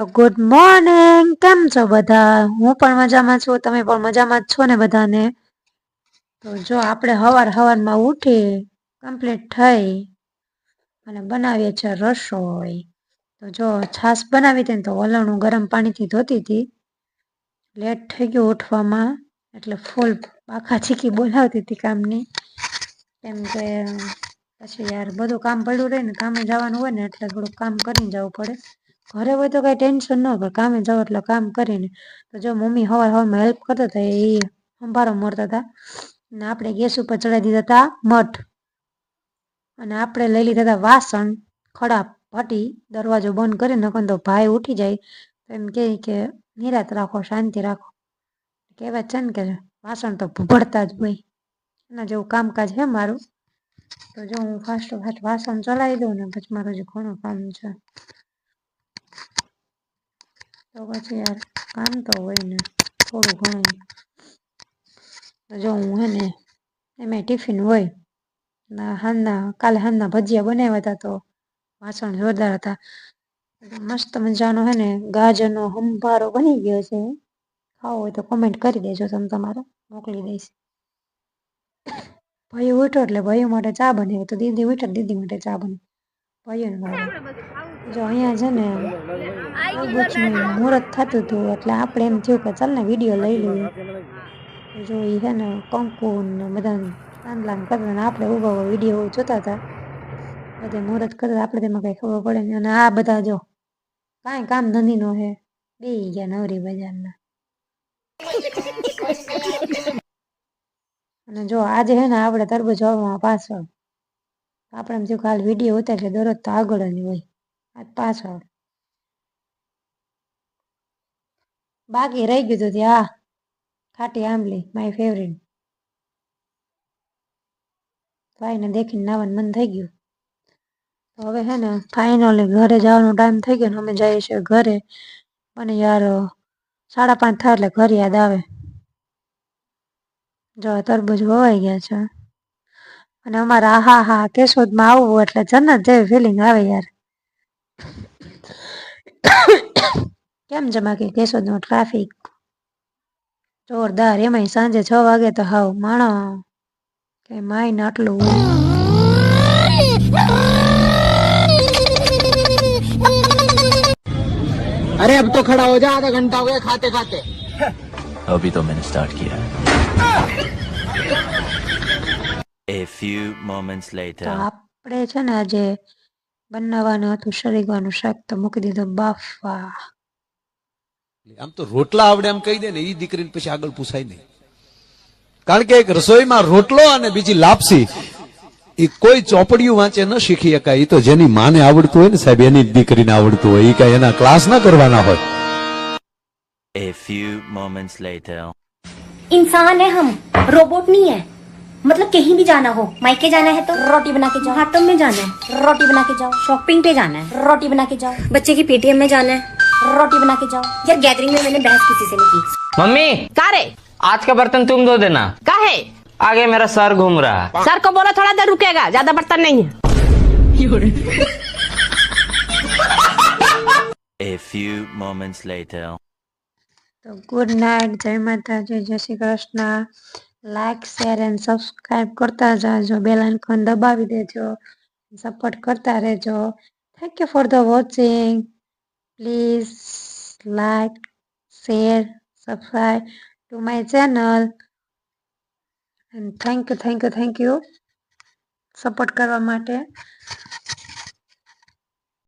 તો good morning કેમ છો બધા? હું પણ મજામાં છું, તમે પણ મજામાં જ છો ને બધાને? તો જો આપણે હવાર હવારમાં ઉઠી કમ્પ્લીટ થઈ અને બનાવીએ છીએ રસોઈ. તો જો છાશ બનાવી હતી તો વલણું ગરમ પાણીથી ધોતી હતી. લેટ થઈ ગયું ઉઠવામાં, એટલે ફૂલ આખા ચીકી બોલાવતી હતી કામની. કેમ કે પછી યાર બધું કામ પડ્યું રહે ને, કામે જવાનું હોય ને, એટલે થોડુંક કામ કરીને જવું પડે. ઘરે હોય તો કઈ ટેન્શન ન હોય કામે જાવ એટલે કામ કરીને. તો જો મમ્મી હવાર હવારમાં હેલ્પ કરતા હતા, એ સંભારો મરતા હતા. અને આપણે ગેસ ઉપર ચડાવી દીધા હતા મઠ. અને આપણે લઈ લીધા હતા વાસણ, ખડા ભટી, દરવાજો બંધ કરી, નકર તો ભાઈ ઉઠી જાય. તો એમ કહે કે, નિરાત રાખો, શાંતિ રાખો. કહેવાય છે ને કે વાસણ તો ભૂભડતા જ હોય. એના જેવું કામકાજ છે મારું. તો જો હું ફાસ્ટ ફાસ્ટ વાસણ ચલાવી દઉં ને, પછી મારું જે ઘણું કામ છે. તો પછી યાર કામ તો હોય ને થોડું ઘણું. જો હું હે ને એમાં ટિફિન હોય. ના હાંજના, કાલે હાંજના ભજીયા બનાવ્યા હતા તો વાસણ જોરદાર હતા. મસ્ત મજાનો હે ને ગાજરનો હંભારો બની ગયો છે. ખાવો હોય તો કમેન્ટ કરી દેજો તમે તમારે. મોકલી દઈશ. ભાઈ ઉઠો એટલે ભાઈઓ માટે ચા બને તો દીદી ઉઠો દીદી માટે ચા બને ભાઈઓને જો અહીંયા છે ને તરબૂચનું મુહૂર્ત થતું હતું, એટલે આપણે એમ થયું કે ચાલ ને વીડિયો લઈ લઈએ. જો એ છે ને, કંકુ ને બધા તાંદલાન કરતા ને આપણે ઊભા ઊભા વીડિયો જોતા હતા. બધે મુહૂર્ત કરતા આપણે તેમાં કંઈ ખબર પડે નહીં. અને આ બધા જો, કાંઈ કામ ધંધીનો હે બે ગયા નવરી બજારના. અને જો આજે હે ને, આપણે તરબૂચ વાવવામાં પાછળ. આપણે એમ થયું કાલ વીડિયો ઉતારીએ, દરરોજ તો આગળ જ હોય. આજ પાછળ. બાકી રહી ગયું હતું ત્યાં ખાટી આંબલી માય ફેવરિટ ભાઈને દેખીને નાવાનું મન થઈ ગયું. તો હવે હે ને ફાઇનલી ઘરે જવાનો ટાઈમ થઈ ગયો ને અમે જઈએ છીએ ઘરે. અને યાર, સાડા પાંચ થાય એટલે ઘર યાદ આવે. જો તરબૂજ વવાઈ ગયા છે. અને અમારા હા હા કેશોદમાં આવવું એટલે જન્નત જેવી ફિલિંગ આવે યાર. કેમ છે બાકી કેશોદનો ટ્રાફિક જોરદાર એમાંય સાંજે છ વાગે તો હાવ માણો કે માઈને આટલું अरे अब तो खड़ा हो जा आधा घंटा हो गया खाते खाते अभी तो मैंने स्टार्ट किया है A few moments તો later. આપણે છે ને આજે બનાવવાનું હતું શરીગવાનું શાક તો મૂકી દીધું બાફવા આમ તો રોટલા આવડે એમ કહી દે ને એ દીકરીને પછી આગળ પૂછાય નહીં કારણ કે એક રસોઈમાં રોટલો અને બીજી લાપસી એ કોઈ ચોપડિયું વાંચે ન શીખી શકાય એ તો જેની માને આવડતું હોય ને સાહેબ એની જ દીકરીને આવડતું હોય એ કઈ એના ક્લાસ ના કરવાના હોય A few moments later. इंसान है हम रोबोट नहीं है मतलब कहीं भी जाना हो मायके जाना है तो रोटी बना के जाओ हाटम में जाना है रोटी बना के जाओ शॉपिंग पे जाना है रोटी बना के जाओ बच्चे की पेटीएम में जाना है रोटी बना के जाओ यार गैदरिंग में मैंने बहस किसी से नहीं की मम्मी का रे आज का बर्तन तुम धो देना का है आगे मेरा सर घूम रहा है सर को बोला थोड़ा देर रुकेगा ज्यादा बर्तन नहीं है A few moments later. તો ગુડ નાઇટ જય માતાજી જય Shri Krishna Like share and subscribe કરતા જાજો. બેલ આઇકન દબાવી દેજો. સપોર્ટ કરતા રહેજો. Thank you for the watching please like share subscribe to my channel and thank you thank you thank you support કરવા માટે.